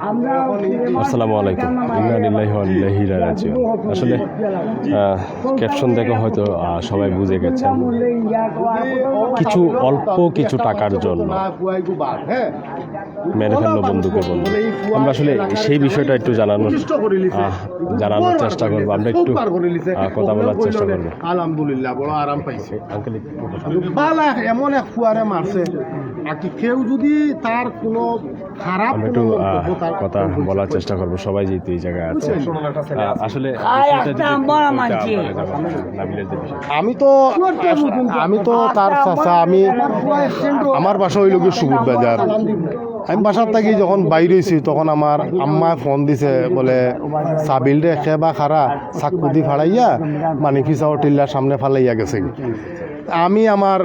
আসসালামু আলাইকুম। ইন্না লিল্লাহি ওয়া ইন্না ইলাইহি রাজিউন। আসলে ক্যাপশন দেখে হয়তো সবাই বুঝে গেছেন। কিছু অল্প কিছু টাকার জন্য মেরে ফেলল বন্ধুকে বন্ধু আমরা আসলে সেই বিষয়টা একটু জানানোর জানানোর চেষ্টা করব। আমরা একটু কথা বলার চেষ্টা করব। আলহামদুলিল্লাহ বড় আরাম পাইছে। আঙ্কেল একটু কথা এমন এক ফুয়ারে মারছে। আর কি কেউ যদি তার কোনো খারাপ একটু কোনো আহ, মন্তব্য তার কথা বলার চেষ্টা করব। সবাই যেহেতু এই জায়গায় আছে। আসলে। আমি তো আমি তো তার চাচা আমি আমার বাসা হইল কি সুবুর বাজার। আমি বাসার থাকি যখন বাইরে হয়েছি তখন আমার আম্মা ফোন দিছে বলে সাবিল রে খে বা খারা? চাকুদি ফাড়াইয়া মানে ফিসাও টিল্লার সামনে ফালাইয়া গেছে। আমি আমার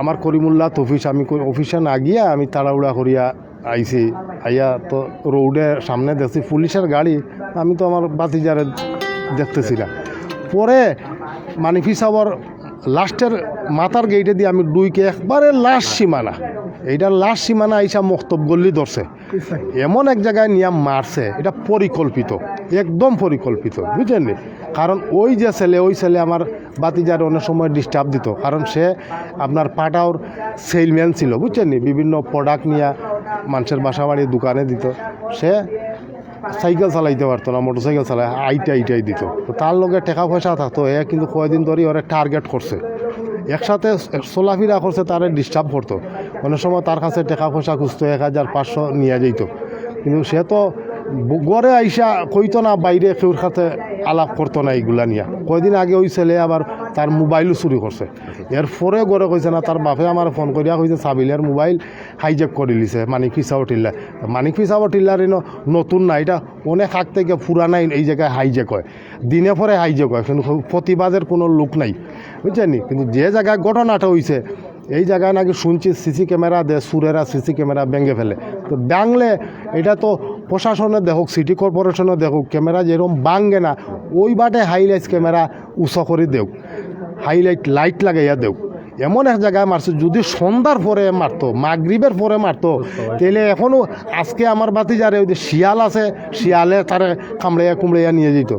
আমার করিমুল্লাহ অফিস আমি অফিসে না গিয়া আমি তাড়াহুড়া করিয়া আইছি। আইয়া তো রোডে সামনে দেখছি পুলিশের গাড়ি, আমি তো আমার বাতিজারে দেখতেছি না পরে মানিফি সাহর লাস্টের মাথার গেইটে দিয়ে আমি ডুইকে একবারে লাস্ট সীমানা এইটা লাস্ট সীমানা আইসা মক্তব গল্লি ধরছে। এমন এক জায়গায় নিয়ে মারছে, এটা পরিকল্পিত, একদম পরিকল্পিত, বুঝলেন? কারণ ওই যে ছেলে, ওই ছেলে আমার বাতিজার অনেক সময় ডিস্টার্ব দিত। কারণ সে আপনার পাটাওর সেলম্যান ছিল, বুঝছেন নি? বিভিন্ন প্রোডাক্ট নিয়ে মানুষের বাসা বাড়ি দোকানে দিত। সে সাইকেল চালাইতে পারতো না মোটর সাইকেল চালাই আইটা আইটাই দিত তার লগে টাকা পয়সা থাকতো, এ কিন্তু কয়েকদিন ধরে ওরা টার্গেট করছে। একসাথে চলাফেরা করছে, তারে ডিস্টার্ব করতো। অনেক সময় তার কাছে টাকা পয়সা খুঁজতো, এক হাজার পাঁচশো নিয়ে যেত কিন্তু সে তো গড়ে আইসা কইতো না, বাইরে কেউর সাথে আলাপ করতো না এইগুলা নিয়ে। কয়দিন আগে ওই ছেলে আবার তার মোবাইলও চুরি করছে। এর পরে গড়ে কইছে না, তার বাপে আমার ফোন করিয়া কইছে, সাবিলের মোবাইল হাইজেক করে লিছে মানিক পিসাও টিল্লা মানিক পিসাও টিল্লার এনো নতুন না, এটা অনেক আগ থেকে পুরানাই এই জায়গায় হাইজেক হয়। দিনে পরে হাইজেক হয়, কিন্তু প্রতিবাদের কোনো লোক নাই। বুঝছেন? কিন্তু যে জায়গায় ঘটনাটা হইছে, এই জায়গায় নাকি শুনছি সিসি ক্যামেরা দে, সুরেরা সিসি ক্যামেরা ভেঙে ফেলে। তো বাংলে এটা তো প্রশাসনে দেখুক সিটি কর্পোরেশনে দেখুক ক্যামেরা যেরকম বাঙ্গে না, ওই বাটে হাইলাইট ক্যামেরা উঁচা করে দেও হাইলাইট লাইট লাগাইয়া দেও এমন এক জায়গায় মারছে, যদি সন্ধ্যার পরে মারতো, মাগরিবের পরে মারতো, তাহলে এখনও আজকে আমার বাতি যারে ওই যে শিয়াল আছে, শিয়ালে তারে কামড়াইয়া কুমড়াইয়া নিয়ে যেত।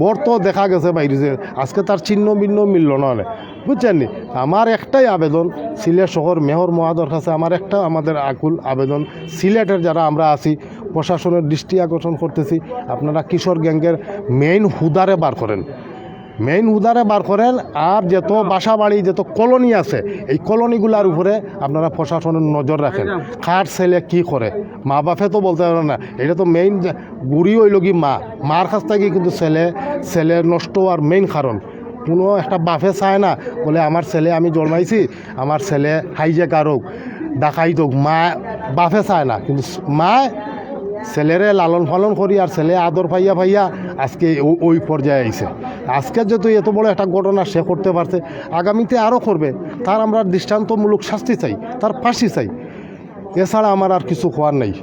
বর তো দেখা গেছে বাইরে আজকে তার চিহ্ন ভিন্ন মিলল না বুঝছেন নি? আমার একটাই আবেদন, সিলেট শহর মেহর মহাদর কাছে আমার একটা আমাদের আকুল আবেদন, সিলেটের যারা আমরা আছি প্রশাসনের দৃষ্টি আকর্ষণ করতেছি। আপনারা কিশোর গ্যাংয়ের মেইন হুদারে বার করেন। মেইন হুদারে বার করেন আর যত বাসা বাড়ি যত কলোনি আছে, এই কলোনিগুলার উপরে আপনারা প্রশাসনের নজর রাখেন। কার ছেলে কি করে? মা বাপে তো বলতে পারে না। এটা তো মেইন বুড়ি হইল কি মা? মার কাছ থেকে কিন্তু ছেলে ছেলে নষ্ট আর মেইন কারণ। কোনো একটা বাফে চায় না, বলে আমার ছেলে আমি জন্মাইছি, আমার ছেলে হাইজেক হোক ডাকাইত হোক, মা বাফে চায় না। কিন্তু মা ছেলেরে লালন পালন করি আর ছেলে আদর পাইয়া পাইয়া আজকে ওই পর্যায়ে আইছে। আজকে যেহেতু এত বড় একটা ঘটনা সে করতে পারছে আগামীতে আরও করবে তার আমরা দৃষ্টান্তমূলক শাস্তি চাই তার ফাঁসি চাই। এছাড়া আমার আর কিছু হওয়ার নেই?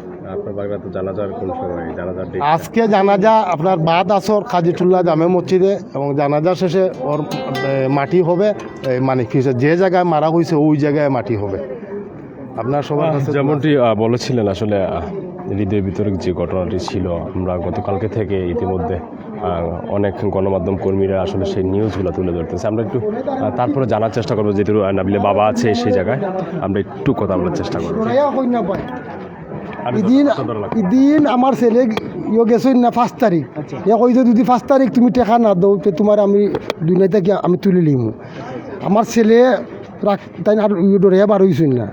আজকে জানাজা আপনার বাদ আসর কাজিটুল্লাহ জামে মসজিদে এবং জানাজা শেষে ওর মাটি হবে মানে যে জায়গায় মারা হয়েছে ওই জায়গায় মাটি হবে। আপনার সবার কাছে যেমনটি বলেছিলেন আসলে হৃদয় বিতরক যে ঘটনাটি ছিল আমরা গতকালকে থেকে ইতিমধ্যে অনেক গণমাধ্যম কর্মীরা আসলে সেই নিউজগুলো তুলে ধরতেছে। আমরা একটু তারপরে জানার চেষ্টা করব যেহেতু নাবিলে বাবা আছে সেই জায়গায়। আমরা একটু কথা বলার চেষ্টা করব। ইদিন আমার ছেলে ইয়ে গেছে না পাঁচ তারিখ। এ কইছে যদি পাঁচ তারিখ তুমি টেকা না দাও তে তোমার আমি দুনিয়া থেকে আমি তুলে লিম। আমার ছেলে রাখ তাই আর ডরে বার হইছুন না।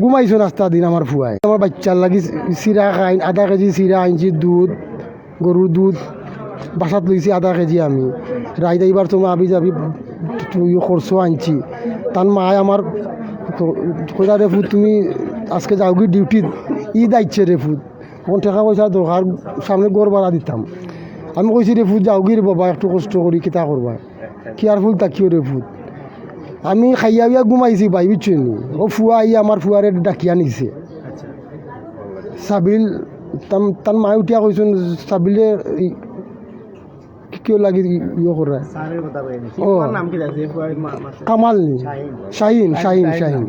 ঘুমাইছো রাস্তা দিন আমার ফুয়াই আমার বাচ্চার লাগি চিরা খাইন আধা কেজি চিরা আনছি দুধ গরুর দুধ বাসাত লইছি আধা কেজি আমি। রাইত এইবার তুমি আবি যাবি করছ আনছি তার মায় আমার কোথা রে তুমি আজকে যাও কি ডিউটি ঈদ আইছে রে ফুট কোন টাকা পয়সা দরকার সামনে গড় ভাড়া দিতাম আমি কইছি রে ফুট যাও কি রে বাবা, একটু কষ্ট করি কিতা করবা কি আর ফুল তাকিও রে ফুট আমি খাইয়া বিয়া ঘুমাইছি ভাই বুঝছি নি? ও ফুয়া আই আমার ফুয়ারে ডাকিয়া নিছে। সাবিল তাম তার মায়ে উঠিয়া কইছেন সাবিলে কিয় লাগি ইয়ে করে ও কামাল নি? শাহিন শাহিন শাহিন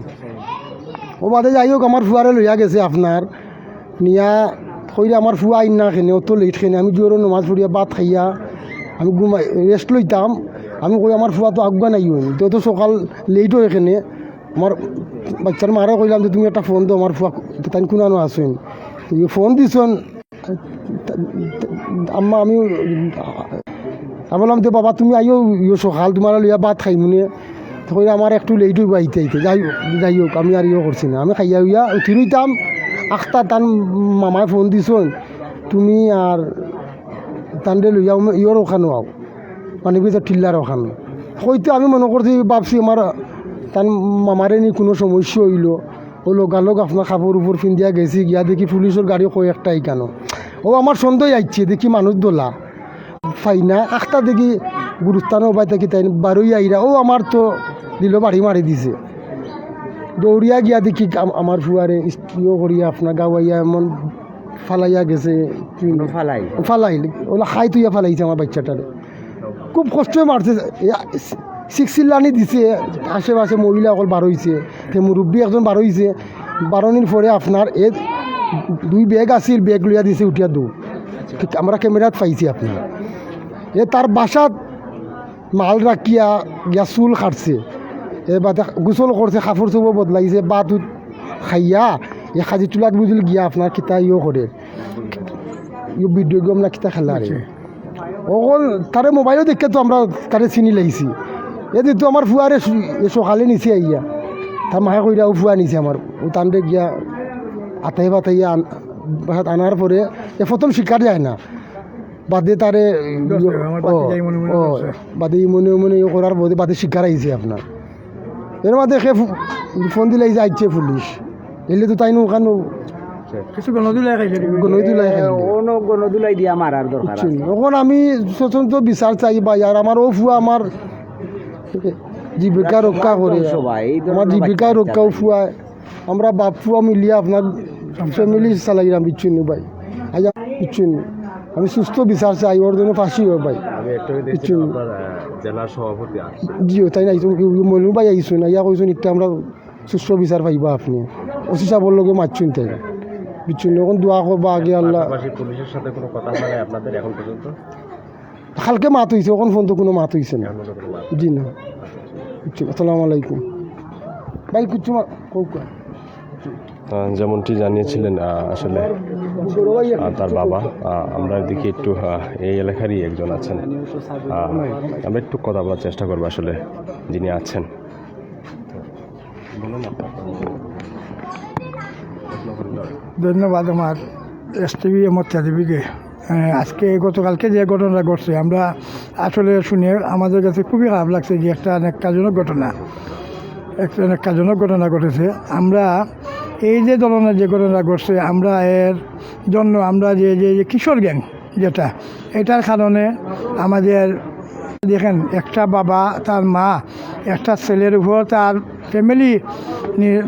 ও বাদে যাই হোক আমার ফুয়ারে লইয়া গেছে আপনার নিয়া কইরা আমার ফুয়া আইন না খেনে অত লেট খেনে আমি জোর নমাজ পড়িয়া ভাত খাইয়া আমি ঘুমাই রেস্ট লইতাম আমি কই আমার ফুয়া তো আগুয়া নাই তো তো সকাল লেট হয় এখানে আমার বাচ্চার মারা কইলাম যে তুমি একটা ফোন দাও আমার ফুয়া তাই কোনানো আসেন ফোন দিছন আম্মা আমি আমি বললাম যে বাবা তুমি আইও ইয়ে সকাল তোমার লইয়া ভাত খাই মনে। তখন আমার একটু লেট হইব, আইতে আইতে। যাই যাই হোক, আমি আর ইয়ে করছি না। আমি খাইয়া উইয়া উঠি রইতাম আখতা তান মামায় ফোন দিছন তুমি আর তান্ডে লইয়া ইয়র ওখানো আও। মানে বুঝে টিল্লার ওখানো হয়তো আমি মনে করছি ভাবছি আমার তার মামারে নি কোনো সমস্যা হইল। ও লগালগ আপনার কাপড় উপর ফিন্দিয়া গেছি গিয়া দেখি পুলিশের গাড়ি কই একটা কেন? ও আমার সন্দেহ আইছে দেখি মানুষ দোলা। ফাইনা আখটা দেখি গুরুস্থানও পাই থাকি তাই বারোই আইরা ও আমার তো দিল বাড়ি মারি দিছে। দৌড়িয়া গিয়া দেখি আম- আমার ফুয়ারে ইস্ত্রিও করিয়া আপনার গাওয়াইয়া এমন ফালাইয়া গেছে। ফালাই? ফালাই ওলা খাই তুইয়া ফালাইছে আমার বাচ্চাটারে খুব কষ্ট মারছে। সিক্স লানি দিছে। আশেপাশে মহিলা অকল বার হয়েছে তে মুরব্বী একজন বার হয়েছে বারোনির পরে আপনার এ দুই ব্যাগ আছিল ব্যাগ লইয়া দিছে উঠিয়া দু আমরা ক্যামেরাত পাইছি আপনার। এ তার বাসাত মাল রাখিয়া গিয়া চুল কাটছে এ বাদে গোসল করছে কাপড় চোপড় বদলাইছে বাতুত খাইয়া এ খাজি চুলাত বুঝিল গিয়া আপনার কিতা ইয়ে করে ভিডিও গেম না কিতা খেলা রে অকল তারে মোবাইলও দেখে তো আমরা তারে চিনি লাইছি এদি তো আমার ফুয়ারে সকালে নিছে আইয়া। তার মাহে কইরা ও ফুয়া নিছে আমার ও তান্ডে গিয়া আতাই বাতাইয়া আনার পরে এ প্রথম শিকার যায় না। বাদে তারে বাদে ই মনে করার পরে বাদে শিকার আইছে আপনার এর মধ্যে সে ফোন দিলে যে আইছে পুলিশ এলে তো তাই ওখানে কিছু গণদুলাই খাইছে গণই তুলাই খাইছে। অন্য গণদুলাই দিয়া মারার দরকার আছে। এখন আমি স্বতন্ত্র বিচার চাই বা আর আমার ও ফুয়া আমার জীবিকা রক্ষা করে। সবাই আমার জীবিকা রক্ষাও ফুয়া আমরা বাপ ফুয়া মিলিয়ে আপনার ফ্যামিলি চালাইলাম বিচ্ছু নি ভাই। আজ বিচ্ছু নি। আমি সুস্থ বিচার চাই ওর জন্য ফাঁসি হয় ভাই। জেলা সভাপতি তাই না? মনু ভাই আইসুন? ইয়া কইসুন আমরা সুস্থ বিচার পাইবা আপনি। ওসি সাবর লগে মারছুন তাই। নি এখন দোয়া করবা আগে আল্লাহ। পুলিশের সাথে কোনো কথা হয় আপনাদের এখন পর্যন্ত? কালকে মাত হয়েছে এখন ফোন তো কোনো মাত হয়েছে না। জি না। বুঝছি আসসালামু আলাইকুম। ভাই কিছু মা যেমনটি জানিয়েছিলেন আসলে তার বাবা আমরা দেখি একটু এই এলাকারই একজন আছেন। আমরা একটু কথা বলার চেষ্টা করব আসলে যিনি আছেন। বলুন ধন্যবাদ আমার এস টিভি মত্যা দেবীকে আজকে গতকালকে যে ঘটনাটা ঘটছে, আমরা আসলে শুনে আমাদের কাছে খুবই খারাপ লাগছে যে একটা অনেকটাজনক ঘটনা। একটা অনেকটাজনক ঘটনা ঘটেছে। আমরা এই যে ধরনের যে ঘটনা ঘটছে, আমরা এর জন্য আমরা যে যে যে কিশোর গ্যাং যেটা, এটার কারণে আমাদের, দেখেন, একটা বাবা, তার মা, একটা ছেলের উপর তার ফ্যামিলি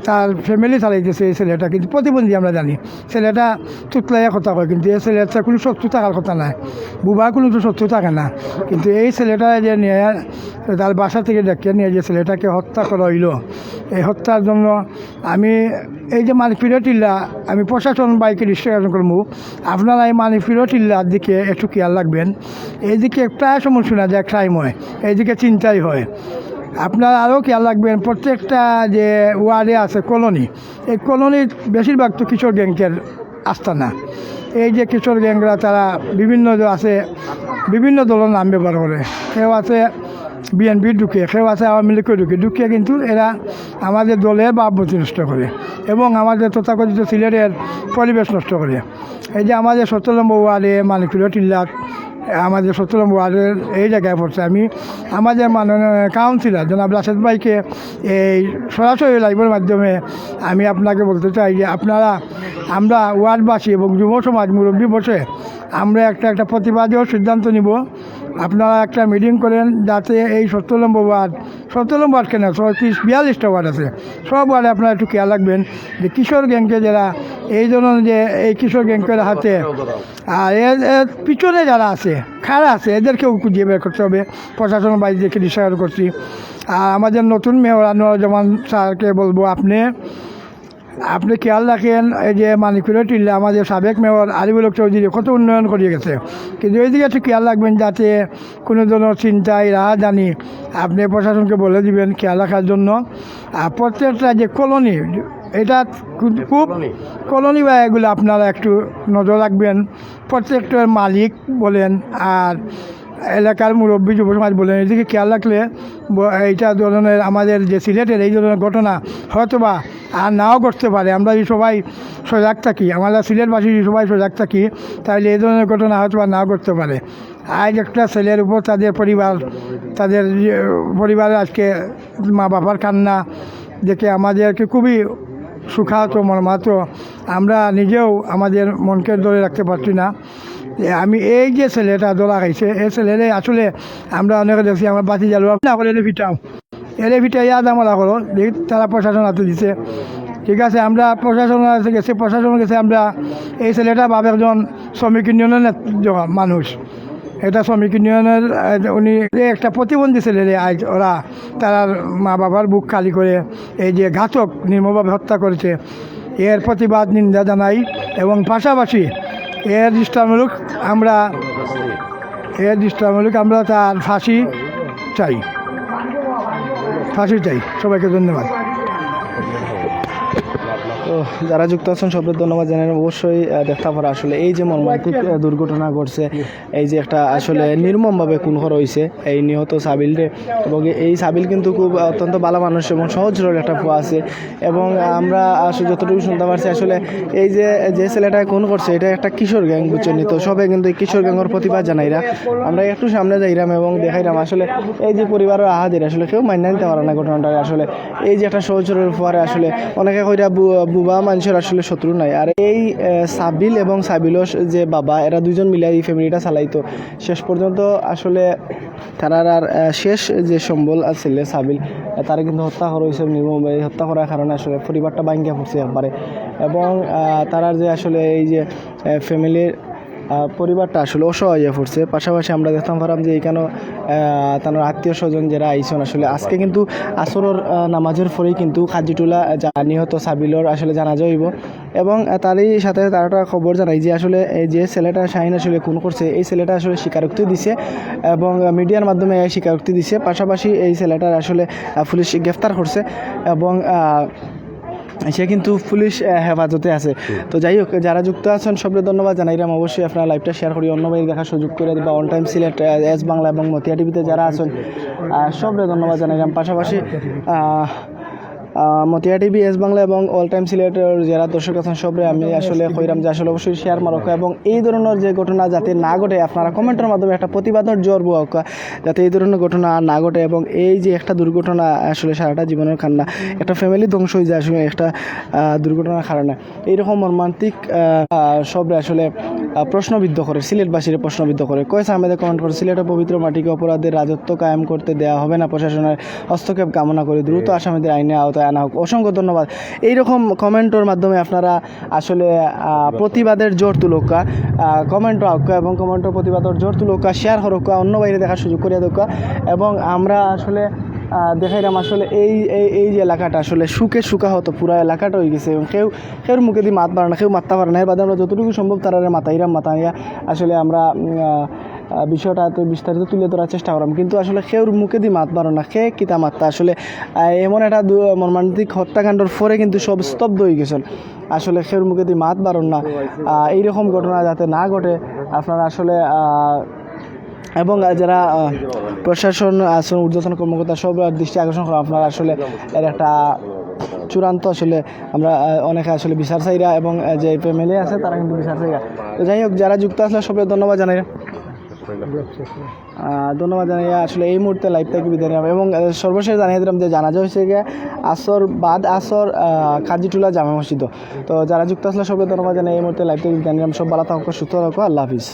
তার ফ্যামিলি চালাইতেছে এই ছেলেটা, কিন্তু প্রতিবন্ধী আমরা জানি। ছেলেটা তুতলাইয়া কথা কয়, কিন্তু এই ছেলেটা কোনো শত্রু থাকার কথা নাই। বুবা কোনো তো শত্রু থাকে না। কিন্তু এই ছেলেটা যে নিয়ে, তার বাসা থেকে ডেকে নিয়ে যে ছেলেটাকে হত্যা করা হইল, এই হত্যার জন্য আমি, এই যে মানিকপিড়ো টিল্লা, আমি প্রশাসন বাইকে রেজিস্ট্রেশন করব আপনারা এই মানিকপিড়ো টিল্লার দিকে একটু খেয়াল রাখবেন। এইদিকে প্রায় সময় শোনা যায় ক্রাইম হয় এইদিকে চিন্তাই হয়। আপনারা আরও খেয়াল রাখবেন, প্রত্যেকটা যে ওয়ার্ডে আছে কলোনি, এই কলোনির বেশিরভাগ তো কিশোর গ্যাংকের আস্তানা। এই যে কিশোর গ্যাংরা, তারা বিভিন্ন আছে, বিভিন্ন দলের নাম ব্যবহার করে। কেউ আছে বিএনপি ঢুকে, কেউ আছে আওয়ামী লীগকে ঢুকে। ঢুকিয়ে কিন্তু এরা আমাদের দলের ভাবমূর্তি নষ্ট করে এবং আমাদের তথাকথিত সিলেটের পরিবেশ নষ্ট করে। এই যে আমাদের সত্তর নম্বর ওয়ার্ডে মানিকুলো টিল্লাক আমাদের সত্তর ওয়ার্ডের এই জায়গায় পড়ছে। আমি আমাদের মাননীয় কাউন্সিলর জনাব রাশেদ ভাইকে এই সরাসরি লাইভের মাধ্যমে আমি আপনাকে বলতে চাই যে আপনারা, আমরা ওয়ার্ডবাসী এবং যুব সমাজ মুরব্বী বসে আমরা একটা একটা প্রতিবাদেও সিদ্ধান্ত নিব। আপনারা একটা মিটিং করেন যাতে এই সত্তর নম্বর ওয়ার্ড সত্তর নম্বর ওয়ার্ড কেন? ছয়ত্রিশ, বিয়াল্লিশটা ওয়ার্ড আছে। সব ওয়ার্ডে আপনারা একটু খেয়াল রাখবেন যে কিশোর গ্যাংকে যারা, এই ধরনের যে, এই কিশোর গ্যাংকের হাতে, আর এর পিছনে যারা আছে খারা আছে, এদেরকেও খুঁজিয়ে বের করতে হবে। প্রশাসনের বাইরে দেখে ডিসাইড করছি। আর আমাদের নতুন মেয়র আনোয়ার জামান স্যারকে বলব, আপনি আপনি খেয়াল রাখেন এই যে মানিকুলো টিল্লা আমাদের সাবেক মেয়র আলিবুল হক চৌধুরী কত উন্নয়ন করিয়ে গেছে। কিন্তু এই দিকে একটু খেয়াল রাখবেন যাতে কোনো ধরনের চিন্তায় রাহা জানি আপনি প্রশাসনকে বলে দিবেন খেয়াল রাখার জন্য। আর প্রত্যেকটা যে কলোনি এটা খুব খুব কলোনি। বা এগুলো আপনারা একটু নজর রাখবেন। প্রত্যেকটার মালিক বলেন আর এলাকার মুরব্বী যুব সমাজ বলেন, এদিকে খেয়াল রাখলে এইটা ধরনের আমাদের যে সিলেটের এই ধরনের ঘটনা হয়তো বা আর নাও ঘটতে পারে। আমরা যদি সবাই সজাগ থাকি, আমরা সিলেটবাসী যদি সবাই সজাগ থাকি, তাহলে এই ধরনের ঘটনা হয়তো বা নাও ঘটতে পারে। আজ একটা ছেলের উপর তাদের পরিবার, তাদের যে, পরিবারে আজকে মা বাবার কান্না দেখে আমাদেরকে খুবই সুখাহত, মর্মাহত। আমরা নিজেও আমাদের মনকে ধরে রাখতে পারছি না। আমি এই যে ছেলেটা দোলা খাইছে, এই ছেলেরে আসলে আমরা অনেকে দেখছি, আমার বাতি করে এলে ফিটাও এলে ফিটাই ইয়াদ আমরা দেখি তারা প্রশাসন হাতে দিছে। ঠিক আছে, আমরা প্রশাসন গেছে প্রশাসন গেছে, আমরা এই ছেলেটা বাপ একজন শ্রমিক ইউনিয়নের মানুষ। এটা শ্রমিক ইউনিয়নের উনি একটা প্রতিবন্ধী ছেলেরে আজ ওরা তার মা বাবার বুক খালি করে এই যে ঘাতক নির্মভাবে হত্যা করেছে। এর প্রতিবাদ নিন্দা জানাই এবং পাশাপাশি এর দৃষ্টামূলক আমরা এর দৃষ্টামূলক আমরা তার ফাঁসি চাই। ফাঁসি চাই। সবাইকে ধন্যবাদ। তো যারা যুক্ত আছেন সবের ধন্যবাদ জানাই। অবশ্যই দেখতে পারা আসলে এই যে মর্মান্তিক দুর্ঘটনা ঘটছে, এই যে একটা আসলে নির্মমভাবে খুন করা হয়েছে এই নিহত সাবিলরে এবং এই সাবিল কিন্তু খুব অত্যন্ত ভালো মানুষ এবং সহজ সরল একটা ফুয়া আছে। এবং আমরা আসলে যতটুকু শুনতে পারছি, আসলে এই যে যে ছেলেটা খুন করছে, এটা একটা কিশোর গ্যাং, বুঝছেন তো সবে কিন্তু এই কিশোর গ্যাংয়ের প্রতিবাদ জানাইরা আমরা একটু সামনে যাইরাম এবং দেখাইরাম, আসলে এই যে পরিবারের আহাদের, আসলে কেউ মান্য নিতে পারে না ঘটনাটা আসলে। এই যে একটা সহজ সরল ফুয়ারে আসলে অনেকে কইরা বুবা মানুষের আসলে শত্রু নাই। আর এই সাবিল এবং সাবিলস যে বাবা, এরা দুজন মিলে এই ফ্যামিলিটা চালাইতো। শেষ পর্যন্ত আসলে তারার আর শেষ যে সম্বল আছিল সাবিল তার কিন্তু হত্যা করা হয়েছে নির্মমভাবে হত্যা করার কারণে আসলে পরিবারটা ভাঙ্গিয়া পড়ছে একবারে। এবং তারার যে আসলে এই যে ফ্যামিলির পরিবারটা আসলে অসহায় হয়ে পড়ছে। পাশাপাশি আমরা দেখতাম পারাম যে এখানে তার আত্মীয় স্বজন যারা আইসন আসলে, আজকে কিন্তু আসরের নামাজের পরেই কিন্তু খাজিটুলা নিহত সাবিলর আসলে জানা যাইব এবং তারই সাথে তার একটা খবর জানাই যে আসলে এই যে ছেলেটা শাহিন আসলে খুন করছে, এই ছেলেটা আসলে স্বীকারোক্তি দিছে এবং মিডিয়ার মাধ্যমে স্বীকারোক্তি দিছে। পাশাপাশি এই ছেলেটার আসলে পুলিশ গ্রেফতার করছে এবং সে কিন্তু পুলিশ হেফাজতে আছে। তো যাই হোক যারা যুক্ত আছেন সবরে ধন্যবাদ জানাইলাম অবশ্যই আপনারা লাইভটা শেয়ার করি। অন্য ভাই দেখার সুযোগ করে বা on time Sylhet S Bangla এবং মতিয়া টিভিতে যারা আছেন সবরে ধন্যবাদ জানাইলাম পাশাপাশি মতিয়া টিভি, এস বাংলা এবং অল টাইম সিলেটের যারা দর্শক আছেন সবরে, আমি আসলে কইরাম যে আসলে অবশ্যই শেয়ার মারক এবং এই ধরনের যে ঘটনা যাতে না ঘটে, আপনারা কমেন্টের মাধ্যমে একটা প্রতিবাদের জোর বোক যাতে এই ধরনের ঘটনা না ঘটে এবং এই যে একটা দুর্ঘটনা আসলে সারাটা জীবনের কান্না, একটা ফ্যামিলি ধ্বংস হয়ে যায় আসলে একটা দুর্ঘটনার কারণে। এইরকম মর্মান্তিক সবরে আসলে প্রশ্নবিদ্ধ করে সিলেটবাসীর প্রশ্নবিদ্ধ করে। কয়েস আহমেদে কমেন্ট করে সিলেটের পবিত্র মাটিকে অপরাধের রাজত্ব কায়েম করতে দেওয়া হবে না? প্রশাসনের হস্তক্ষেপ কামনা করে দ্রুত আসামিদের আইনে আওতায় আনা হোক। অসংখ্য ধন্যবাদ। এইরকম কমেন্টের মাধ্যমে আপনারা আসলে প্রতিবাদের জোর তুলকা কমেন্ট হোক এবং কমেন্টের প্রতিবাদের জোর তুলকা শেয়ার হোক অন্য বাইরে দেখার সুযোগ করিয়া দোকা এবং আমরা আসলে দেখাইলাম আসলে এই এই এই যে এলাকাটা আসলে সুখে সুখা হতো পুরা এলাকাটা হয়ে গেছে এবং কেউ, কেউর মুখে দিয়ে মাত পারে না, কেউ মারতে পারে না। এর বাদে আমরা যতটুকু সম্ভব তারা মাতাইরাম মাতাইয়া আসলে আমরা বিষয়টা বিস্তারিত তুলে ধরার চেষ্টা করলাম কিন্তু আসলে কেউর মুখে দিয়ে মাত পারো না খে কিতা মাত্তা আসলে এমন একটা মর্মান্তিক হত্যাকাণ্ডর পরে কিন্তু সব স্তব্ধ হয়ে গেছেন আসলে কেউর মুখে দিয়ে মাত পারন না এইরকম ঘটনা যাতে না ঘটে, আপনারা আসলে এবং যারা প্রশাসন আছেন ঊর্ধ্বতন কর্মকর্তা, সব দৃষ্টি আকর্ষণ করা আপনারা আসলে এর একটা চূড়ান্ত আসলে আমরা অনেকে আসলে বিচার চাইরা এবং যে ফ্যামিলি আছে তারা কিন্তু বিচার চাইরা তো যাই হোক, যারা যুক্ত আসলে সবাই ধন্যবাদ জানাই ধন্যবাদ জানাই আসলে এই মুহূর্তে লাইভ থেকে বিদায় নিলাম এবং সর্বশেষ জানিয়ে দিলাম যে জানাজা হয়েছে গিয়ে আসর বাদ আসর কাজিটুলা জামা মসজিদ। তো যারা যুক্ত আসলে সবাই ধন্যবাদ জানাই, এই মুহূর্তে লাইভ থেকে বিদায় নিলাম। সব ভালো থাকুক সুস্থ থাকুক আল্লাহ হাফিজ।